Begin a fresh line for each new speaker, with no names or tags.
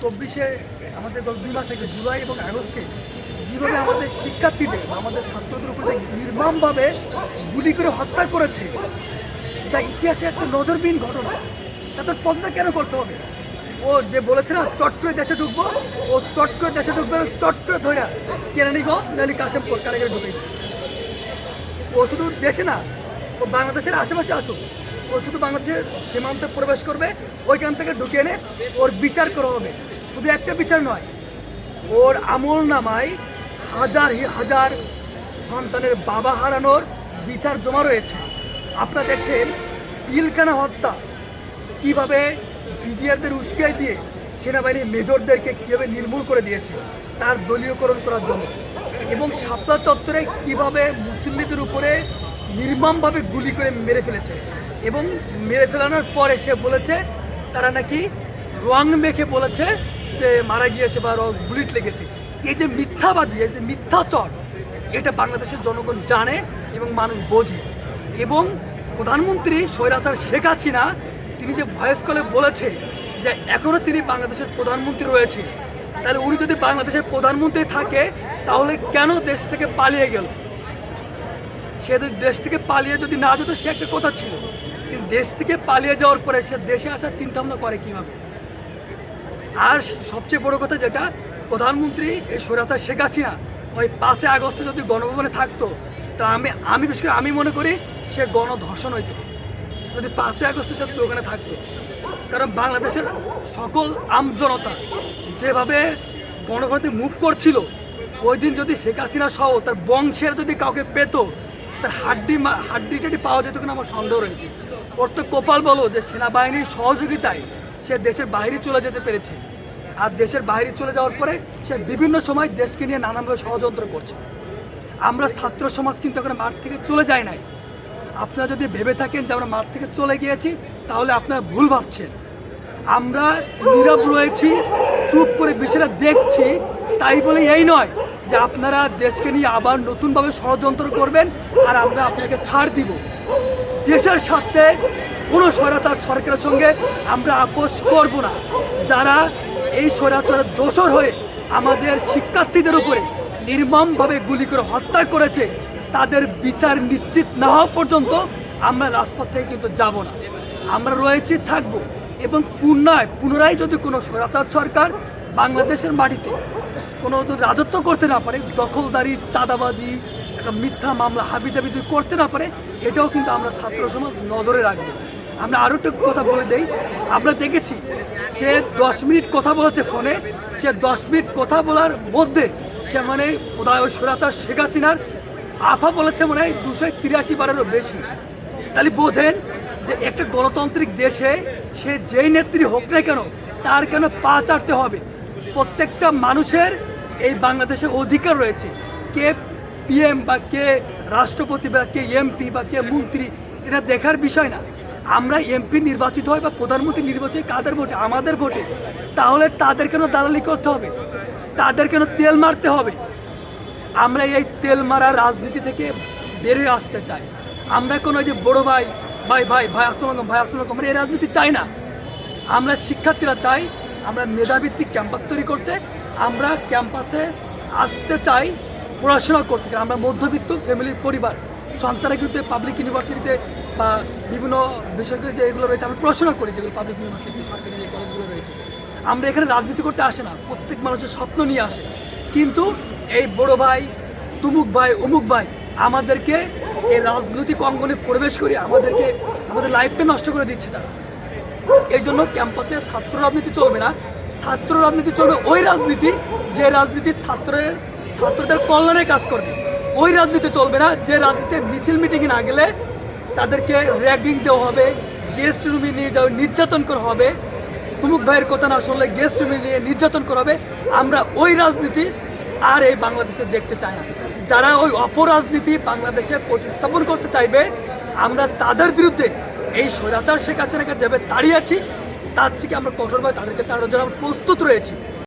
চব্বিশে আমাদের গত দুই মাস জুলাই এবং আগস্টে যেভাবে আমাদের শিক্ষার্থীদের আমাদের ছাত্রদের উপরে নির্মমভাবে গুলি করে হত্যা করেছে যা ইতিহাসে একটা নজরবিহীন ঘটনা এত পদত্যাগ কেন করতে হবে? ও যে বলেছে না চট করে দেশে ঢুকবো ও চট করে দেশে ঢুকবে না, চট করে ধরে কেরানীগঞ্জ নাহলে কাশেমপুর কারাগারে ঢুকে ও শুধু দেশে না ও বাংলাদেশের আশেপাশে আসুক। ও শুধু বাংলাদেশের সীমান্তে প্রবেশ করবে, ওইখান থেকে ঢুকে এনে ওর বিচার করা হবে। শুধু একটা বিচার নয়, ওর আমল নামায় হাজার হাজার সন্তানের বাবা হারানোর বিচার জমা রয়েছে। আপনারা দেখছেন পিলকানা হত্যা। কীভাবে বিডিআরদের উস্কাই দিয়ে সেনাবাহিনীর মেজরদেরকে কীভাবে নির্মূল করে দিয়েছে, তার দলীয়করণ করার জন্য। এবং শাপলা চত্বরে কীভাবে মুসল্লিদের উপরে নির্মমভাবে গুলি করে মেরে ফেলেছে। এবং মেরে ফেলানোর পরে সে বলেছে, তারা নাকি রং মেখে বলেছে যে মারা গিয়েছে বা বুলেট লেগেছে। এই যে মিথ্যাবাদী, এই যে মিথ্যাচর, এটা বাংলাদেশের জনগণ জানে এবং মানুষ বোঝে। এবং প্রধানমন্ত্রী স্বৈরাচার শেখ হাসিনা, তিনি যে ভয়েস কলে বলেছে যে এখনও তিনি বাংলাদেশের প্রধানমন্ত্রী রয়েছে, তাহলে উনি যদি বাংলাদেশের প্রধানমন্ত্রী থাকে, তাহলে কেন দেশ থেকে পালিয়ে গেল? সে যদি দেশ থেকে পালিয়ে যদি না যেত, সে একটা কথা ছিল। কিন্তু দেশ থেকে পালিয়ে যাওয়ার পরে সে দেশে আসার চিন্তা ভাবনা করে কীভাবে? আর সবচেয়ে বড় কথা যেটা, প্রধানমন্ত্রী এই স্বৈরাচার শেখ হাসিনা ওই পাঁচে আগস্টে যদি গণভবনে থাকতো, তা আমি আমি বিশেষ করে আমি মনে করি সে গণধর্ষণ হইতো। যদি পাঁচই আগস্টে সে যদি ওখানে থাকতো। কারণ বাংলাদেশের সকল আমজনতা যেভাবে গণভবনে মুভ করছিল, ওই দিন যদি শেখ হাসিনা সহ তার বংশের যদি কাউকে পেত তার হাড্ডি হাড্ডি টাড্ডি পাওয়া যেত কিনা আমার সন্দেহ রয়েছে। ওর তো কপাল বলো যে সেনাবাহিনীর সহযোগিতায় সে দেশের বাইরে চলে যেতে পেরেছে। আর দেশের বাইরে চলে যাওয়ার পরে সে বিভিন্ন সময় দেশকে নিয়ে নানানভাবে ষড়যন্ত্র করছে। আমরা ছাত্র সমাজ কিন্তু এখন মাঠ থেকে চলে যায় নাই। আপনারা যদি ভেবে থাকেন যে আমরা মাঠ থেকে চলে গিয়েছি, তাহলে আপনারা ভুল ভাবছেন। আমরা নীরব রয়েছি, চুপ করে বিষয়টা দেখছি, তাই বলে এই নয়। যে আপনারা দেশকে নিয়ে আবার নতুনভাবে ষড়যন্ত্র করবেন আর আমরা আপনাকে ছাড় দিব। দেশের স্বার্থে কোনো স্বৈরাচার সরকারের সঙ্গে আমরা আপোষ করব না। যারা এই স্বৈরাচারের দোষর হয়ে আমাদের শিক্ষার্থীদের উপরে নির্মমভাবে গুলি করে হত্যা করেছে, তাদের বিচার নিশ্চিত না হওয়া পর্যন্ত আমরা রাজপথ থেকে কিন্তু যাব না। আমরা রয়েছি, থাকব এবং পুনরায় পুনরায় যদি কোনো স্বৈরাচার সরকার বাংলাদেশের মাটিতে কোনো যদি রাজত্ব করতে না পারে, দখলদারি, চাঁদাবাজি, একটা মিথ্যা মামলা, হাবিজাবি যদি করতে না পারে, এটাও কিন্তু আমরা ছাত্র সমাজ নজরে রাখব। আমরা আরও একটু কথা বলে দেই। আমরা দেখেছি, সে দশ মিনিট কথা বলেছে ফোনে, সে দশ মিনিট কথা বলার মধ্যে সে মানে ওই সুরাচার শেখ হাসিনার আফা বলেছে মনে হয় দুশো তিরাশি বারেরও বেশি। তাহলে বোঝেন যে একটা গণতান্ত্রিক দেশে সে যেই নেত্রী হোক না কেন, তার কেন পা চাটতে হবে? প্রত্যেকটা মানুষের এই বাংলাদেশে অধিকার রয়েছে। কে পিএম বা কে রাষ্ট্রপতি বা কে এমপি বা কে মন্ত্রী, এটা দেখার বিষয় না। আমরা এমপি নির্বাচিত হয় বা প্রধানমন্ত্রী নির্বাচিত কাদের ভোটে? আমাদের ভোটে। তাহলে তাদের কেন দালালি করতে হবে? তাদের কেন তেল মারতে হবে? আমরা এই তেল মারা রাজনীতি থেকে বেরিয়ে আসতে চাই। আমরা কোনো যে বড় ভাই ভাই ভাই ভাই আসসালাম ভাই আসসালাম আমরা এই রাজনীতি চাই না। আমরা শিক্ষার্থীরা চাই আমরা মেধাভিত্তিক ক্যাম্পাস তৈরি করতে আমরা ক্যাম্পাসে আসতে চাই পড়াশোনা করতে। কারণ আমরা মধ্যবিত্ত ফ্যামিলির পরিবার। সন্তানরা কিন্তু পাবলিক ইউনিভার্সিটিতে বা বিভিন্ন বেসরকারি যে এগুলো রয়েছে, আমরা পড়াশোনা করি, যেগুলো পাবলিক ইউনিভার্সিটি সরকারি যে কলেজগুলো রয়েছে। আমরা এখানে রাজনীতি করতে আসে না, প্রত্যেক মানুষের স্বপ্ন নিয়ে আসে। কিন্তু এই বড় ভাই, তুমুক ভাই, অমুক ভাই, আমাদেরকে এই রাজনৈতিক অঙ্গনে প্রবেশ করে আমাদেরকে, আমাদের লাইফটা নষ্ট করে দিচ্ছে তারা। এই জন্য ক্যাম্পাসে ছাত্র রাজনীতি চলবে না। ছাত্র রাজনীতি চলবে ওই রাজনীতি, যে রাজনীতি ছাত্রের, ছাত্রদের কল্যাণে কাজ করবে। ওই রাজনীতি চলবে না, যে রাজনীতিতে মিছিল মিটিংয়ে না গেলে তাদেরকে র্যাগিং দেওয়া হবে, গেস্ট রুমে নিয়ে যাওয়া, নির্যাতন করা হবে। তুমুক ভাইয়ের কথা না শুনলে গেস্ট রুমে নিয়ে নির্যাতন করা হবে। আমরা ওই রাজনীতি আর এই বাংলাদেশে দেখতে চাই না। যারা ওই অপরাজনীতি বাংলাদেশে প্রতিস্থাপন করতে চাইবে, আমরা তাদের বিরুদ্ধে এই স্বৈরাচার শেখ হাসিনাকে যেভাবে দাঁড়িয়ে আছি, তার থেকে আমরা কঠোরভাবে তাদেরকে তাড়ানোর জন্য আমরা প্রস্তুত রয়েছি